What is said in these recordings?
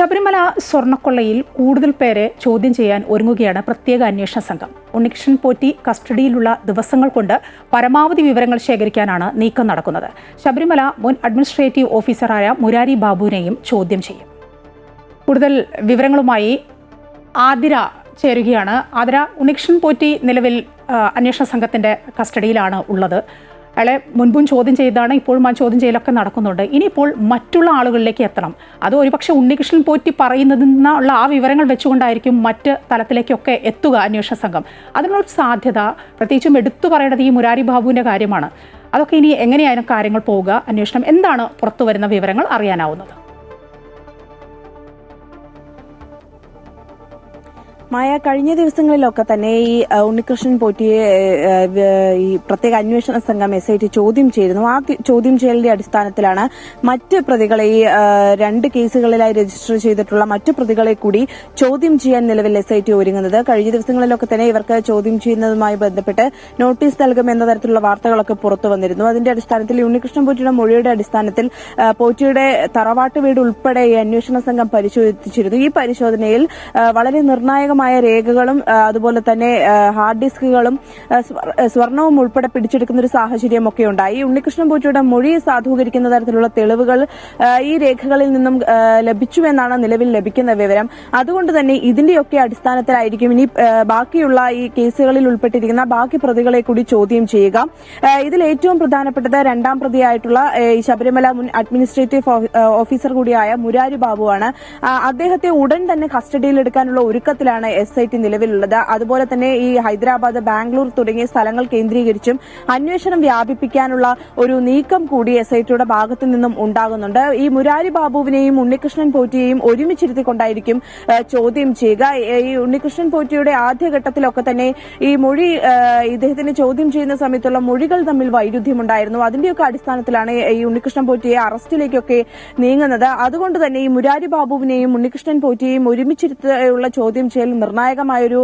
ശബരിമല സ്വർണക്കൊള്ളയിൽ കൂടുതൽ പേരെ ചോദ്യം ചെയ്യാൻ ഒരുങ്ങുകയാണ് പ്രത്യേക അന്വേഷണ സംഘം. ഉണ്ണികൃഷ്ണൻ പോറ്റി കസ്റ്റഡിയിലുള്ള ദിവസങ്ങൾ കൊണ്ട് പരമാവധി വിവരങ്ങൾ ശേഖരിക്കാനാണ് നീക്കം നടക്കുന്നത്. ശബരിമല മുൻ അഡ്മിനിസ്ട്രേറ്റീവ് ഓഫീസറായ മുരാരി ബാബുവിനെയും ചോദ്യം ചെയ്യും. കൂടുതൽ വിവരങ്ങളുമായി ആതിര ചേരുകയാണ്. ആതിര ഉണ്ണികൃഷ്ണൻ പോറ്റി നിലവിൽ അന്വേഷണ സംഘത്തിന്റെ കസ്റ്റഡിയിലാണ് ഉള്ളത്. അയാളെ മുൻപും ചോദ്യം ചെയ്താണ് ഇപ്പോഴും ആ ചോദ്യം ചെയ്യലൊക്കെ നടക്കുന്നുണ്ട്. ഇനിയിപ്പോൾ മറ്റുള്ള ആളുകളിലേക്ക് എത്തണം. അത് ഒരുപക്ഷെ ഉണ്ണികൃഷ്ണൻ പോറ്റി പറയുന്നതിൽ നിന്നുള്ള ആ വിവരങ്ങൾ വെച്ചുകൊണ്ടായിരിക്കും മറ്റ് തലത്തിലേക്കൊക്കെ എത്തുക അന്വേഷണ സംഘം. അതിനുള്ള സാധ്യത പ്രത്യേകിച്ചും എടുത്തു പറയേണ്ടത് ഈ മുരാരി ബാബുവിന്റെ കാര്യമാണ്. അതൊക്കെ ഇനി എങ്ങനെയായിരുന്നു കാര്യങ്ങൾ പോവുക. അന്വേഷണം എന്താണ് പുറത്തു വരുന്ന വിവരങ്ങൾ അറിയാനാവുന്നത്. മായ കഴിഞ്ഞ ദിവസങ്ങളിലൊക്കെ തന്നെ ഈ ഉണ്ണികൃഷ്ണൻ പോറ്റിയെ ഈ പ്രത്യേക അന്വേഷണ സംഘം എസ് ഐ ടി ചോദ്യം ചെയ്തിരുന്നു. ആ ചോദ്യം ചെയ്യലിന്റെ അടിസ്ഥാനത്തിലാണ് മറ്റ് പ്രതികളെ ഈ രണ്ട് കേസുകളിലായി രജിസ്റ്റർ ചെയ്തിട്ടുള്ള മറ്റു പ്രതികളെ കൂടി ചോദ്യം ചെയ്യാൻ നിലവിൽ എസ് ഐ ടി ഒരുങ്ങുന്നത്. കഴിഞ്ഞ ദിവസങ്ങളിലൊക്കെ തന്നെ ഇവർക്ക് ചോദ്യം ചെയ്യുന്നതുമായി ബന്ധപ്പെട്ട് നോട്ടീസ് നൽകുമെന്ന തരത്തിലുള്ള വാർത്തകളൊക്കെ പുറത്തു വന്നിരുന്നു. അതിന്റെ അടിസ്ഥാനത്തിൽ ഉണ്ണികൃഷ്ണൻ പോറ്റിയുടെ മൊഴിയുടെ അടിസ്ഥാനത്തിൽ പോറ്റിയുടെ തറവാട്ട് വീട് ഉൾപ്പെടെ ഈ അന്വേഷണ സംഘം പരിശോധിച്ചിരുന്നു. ഈ പരിശോധനയിൽ വളരെ നിർണായകമായ രേഖകളും അതുപോലെ തന്നെ ഹാർഡ് ഡിസ്കുകളും സ്വർണവും ഉൾപ്പെടെ പിടിച്ചെടുക്കുന്ന ഒരു സാഹചര്യം ഒക്കെ ഉണ്ടായി. ഉണ്ണികൃഷ്ണൻ പൂച്ചയുടെ മൊഴി സാധൂകരിക്കുന്ന തരത്തിലുള്ള തെളിവുകൾ ഈ രേഖകളിൽ നിന്നും ലഭിച്ചു ലഭിച്ചുവെന്നാണ് നിലവിൽ ലഭിക്കുന്ന വിവരം. അതുകൊണ്ട് തന്നെ ഇതിന്റെയൊക്കെ അടിസ്ഥാനത്തിലായിരിക്കും ഇനി ബാക്കിയുള്ള ഈ കേസുകളിൽ ഉൾപ്പെട്ടിരിക്കുന്ന ബാക്കി പ്രതികളെ കൂടി ചോദ്യം ചെയ്യുക. ഇതിൽ ഏറ്റവും പ്രധാനപ്പെട്ടത് രണ്ടാം പ്രതിയായിട്ടുള്ള ശബരിമല മുൻ അഡ്മിനിസ്ട്രേറ്റീവ് ഓഫീസർ കൂടിയായ മുരാരി ബാബുവാണ്. അദ്ദേഹത്തെ ഉടൻ തന്നെ കസ്റ്റഡിയിൽ എടുക്കാനുള്ള എസ് ഐ ടി നിലവിലുള്ളത്. അതുപോലെ തന്നെ ഈ ഹൈദരാബാദ് ബാംഗ്ലൂർ തുടങ്ങിയ സ്ഥലങ്ങൾ കേന്ദ്രീകരിച്ചും അന്വേഷണം വ്യാപിപ്പിക്കാനുള്ള ഒരു നീക്കം കൂടി എസ് ഐ ടിയുടെ ഭാഗത്തു നിന്നും ഉണ്ടാകുന്നുണ്ട്. ഈ മുരാരി ബാബുവിനെയും ഉണ്ണികൃഷ്ണൻ പോറ്റിയെയും ഒരുമിച്ചിരുത്തിക്കൊണ്ടായിരിക്കും ചോദ്യം ചെയ്യുക. ഈ- ഉണ്ണികൃഷ്ണൻ പോറ്റിയുടെ ആദ്യഘട്ടത്തിലൊക്കെ തന്നെ ഈ മൊഴി ഇദ്ദേഹത്തിന് ചോദ്യം ചെയ്യുന്ന സമയത്തുള്ള മൊഴികൾ തമ്മിൽ വൈരുദ്ധ്യമുണ്ടായിരുന്നു. അതിന്റെയൊക്കെ അടിസ്ഥാനത്തിലാണ് ഈ ഉണ്ണികൃഷ്ണൻ പോറ്റിയെ അറസ്റ്റിലേക്കൊക്കെ നീങ്ങുന്നത്. അതുകൊണ്ട് തന്നെ ഈ മുരാരി ബാബുവിനെയും ഉണ്ണികൃഷ്ണൻ പോറ്റിയെയും ഒരുമിച്ചിരുത്തിയുള്ള ചോദ്യം ചെയ്യൽ നിർണായകമായൊരു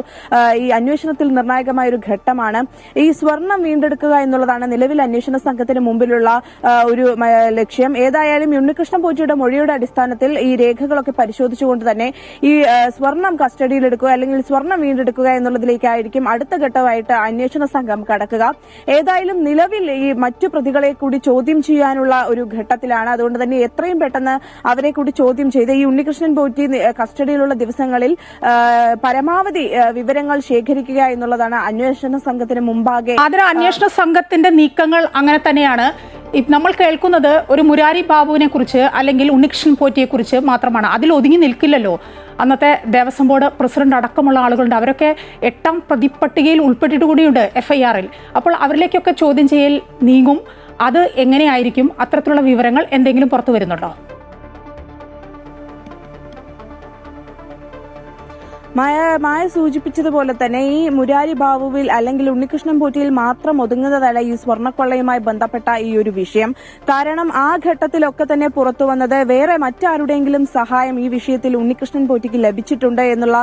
ഈ അന്വേഷണത്തിൽ നിർണായകമായൊരു ഘട്ടമാണ്. ഈ സ്വർണം വീണ്ടെടുക്കുക എന്നുള്ളതാണ് നിലവിൽ അന്വേഷണ സംഘത്തിന് മുമ്പിലുള്ള ഒരു ലക്ഷ്യം. ഏതായാലും ഉണ്ണികൃഷ്ണൻ പോറ്റിയുടെ മൊഴിയുടെ അടിസ്ഥാനത്തിൽ ഈ രേഖകളൊക്കെ പരിശോധിച്ചുകൊണ്ട് തന്നെ ഈ സ്വർണം കസ്റ്റഡിയിലെടുക്കുക അല്ലെങ്കിൽ സ്വർണം വീണ്ടെടുക്കുക എന്നുള്ളതിലേക്കായിരിക്കും അടുത്ത ഘട്ടമായിട്ട് അന്വേഷണ സംഘം കടക്കുക. ഏതായാലും നിലവിൽ ഈ മറ്റു പ്രതികളെ കൂടി ചോദ്യം ചെയ്യാനുള്ള ഒരു ഘട്ടത്തിലാണ്. അതുകൊണ്ട് തന്നെ എത്രയും പെട്ടെന്ന് അവരെ കൂടി ചോദ്യം ചെയ്ത് ഈ ഉണ്ണികൃഷ്ണൻ പോറ്റി കസ്റ്റഡിയിലുള്ള ദിവസങ്ങളിൽ പരമാവധി വിവരങ്ങൾ ശേഖരിക്കുക എന്നുള്ളതാണ് അന്വേഷണ സംഘത്തിന് മുമ്പാകെ. അതിന് അന്വേഷണ സംഘത്തിന്റെ നീക്കങ്ങൾ അങ്ങനെ തന്നെയാണ്. നമ്മൾ കേൾക്കുന്നത് ഒരു മുരാരി ബാബുവിനെ കുറിച്ച് അല്ലെങ്കിൽ ഉണ്ണികൃഷ്ണൻ പോറ്റിയെ കുറിച്ച് മാത്രമാണ്. അതിൽ ഒതുങ്ങി നിൽക്കില്ലല്ലോ. അന്നത്തെ ദേവസ്വം ബോർഡ് പ്രസിഡന്റ് അടക്കമുള്ള ആളുകളുണ്ട്. അവരൊക്കെ എട്ടാം പ്രതിപ്പട്ടികയിൽ ഉൾപ്പെട്ടിട്ട് കൂടിയുണ്ട് എഫ് ഐ ആറിൽ അപ്പോൾ അവരിലേക്കൊക്കെ ചോദ്യം ചെയ്യൽ നീങ്ങും. അത് എങ്ങനെയായിരിക്കും? അത്തരത്തിലുള്ള വിവരങ്ങൾ എന്തെങ്കിലും പുറത്തു വരുന്നുണ്ടോ? മായ മായ സൂചിപ്പിച്ചതുപോലെ തന്നെ ഈ മുരാരി ബാബുവിൽ അല്ലെങ്കിൽ ഉണ്ണികൃഷ്ണൻ പോറ്റിയിൽ മാത്രം ഒതുങ്ങുന്നതല്ല ഈ സ്വർണക്കൊള്ളയുമായി ബന്ധപ്പെട്ട ഈ ഒരു വിഷയം. കാരണം ആ ഘട്ടത്തിലൊക്കെ തന്നെ പുറത്തു വന്നത് വേറെ മറ്റാരുടെയെങ്കിലും സഹായം ഈ വിഷയത്തിൽ ഉണ്ണികൃഷ്ണൻ പോറ്റിക്ക് ലഭിച്ചിട്ടുണ്ട് എന്നുള്ള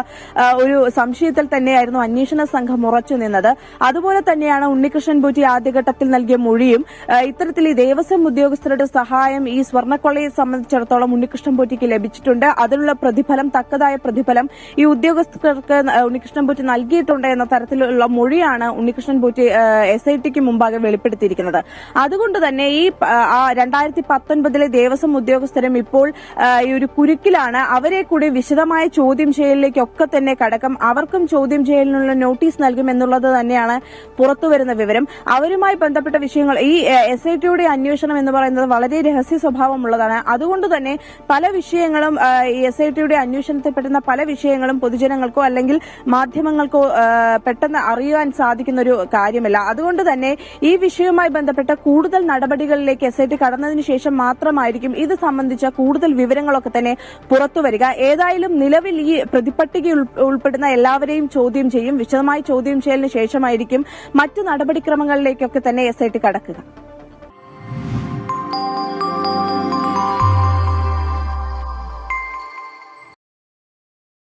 ഒരു സംശയത്തിൽ തന്നെയായിരുന്നു അന്വേഷണ സംഘം ഉറച്ചു നിന്നത്. അതുപോലെ തന്നെയാണ് ഉണ്ണികൃഷ്ണൻ പോറ്റി ആദ്യഘട്ടത്തിൽ നൽകിയ മൊഴിയും ഇത്തരത്തിൽ ഈ ദേവസ്വം ഉദ്യോഗസ്ഥരുടെ സഹായം ഈ സ്വർണക്കൊള്ളയെ സംബന്ധിച്ചിടത്തോളം ഉണ്ണികൃഷ്ണൻ പോറ്റിക്ക് ലഭിച്ചിട്ടുണ്ട്. അതിനുള്ള പ്രതിഫലം തക്കതായ പ്രതിഫലം ഈ ഉദ്യോഗസ്ഥർക്ക് ഉണ്ണികൃഷ്ണൻ പോറ്റി നൽകിയിട്ടുണ്ട് എന്ന തരത്തിലുള്ള മൊഴിയാണ് ഉണ്ണികൃഷ്ണൻ പോറ്റി എസ് ഐ ടിക്ക് മുമ്പാകെ വെളിപ്പെടുത്തിയിരിക്കുന്നത്. അതുകൊണ്ട് തന്നെ ഈ രണ്ടായിരത്തി പത്തൊൻപതിലെ ദേവസ്വം ഉദ്യോഗസ്ഥരും ഇപ്പോൾ ഈ ഒരു കുരുക്കിലാണ് അവരെ കൂടി വിശദമായ ചോദ്യം ചെയ്യലിലേക്കൊക്കെ തന്നെ കടക്കം. അവർക്കും ചോദ്യം ചെയ്യലിനുള്ള നോട്ടീസ് നൽകും എന്നുള്ളത് തന്നെയാണ് പുറത്തുവരുന്ന വിവരം. അവരുമായി ബന്ധപ്പെട്ട വിഷയങ്ങൾ ഈ എസ് ഐ ടിയുടെ അന്വേഷണം എന്ന് പറയുന്നത് വളരെ രഹസ്യ സ്വഭാവമുള്ളതാണ്. അതുകൊണ്ട് തന്നെ പല വിഷയങ്ങളും എസ് ഐ ടിയുടെ അന്വേഷണത്തിൽ പെടുന്ന പല വിഷയങ്ങളും പൊതുജനങ്ങൾക്കോ അല്ലെങ്കിൽ മാധ്യമങ്ങൾക്കോ പെട്ടെന്ന് അറിയാൻ സാധിക്കുന്ന ഒരു കാര്യമല്ല. അതുകൊണ്ട് തന്നെ ഈ വിഷയവുമായി ബന്ധപ്പെട്ട കൂടുതൽ നടപടികളിലേക്ക് എസ് ഐ ടി കടന്നതിന് ശേഷം മാത്രമായിരിക്കും ഇത് സംബന്ധിച്ച കൂടുതൽ വിവരങ്ങളൊക്കെ തന്നെ പുറത്തുവരിക ഏതായാലും നിലവിൽ ഈ പ്രതിപട്ടിക ഉൾപ്പെടുന്ന എല്ലാവരെയും ചോദ്യം ചെയ്യും. വിശദമായി ചോദ്യം ചെയ്യലിന് ശേഷമായിരിക്കും മറ്റു നടപടിക്രമങ്ങളിലേക്കൊക്കെ തന്നെ എസ് ഐ ടി കടക്കുക.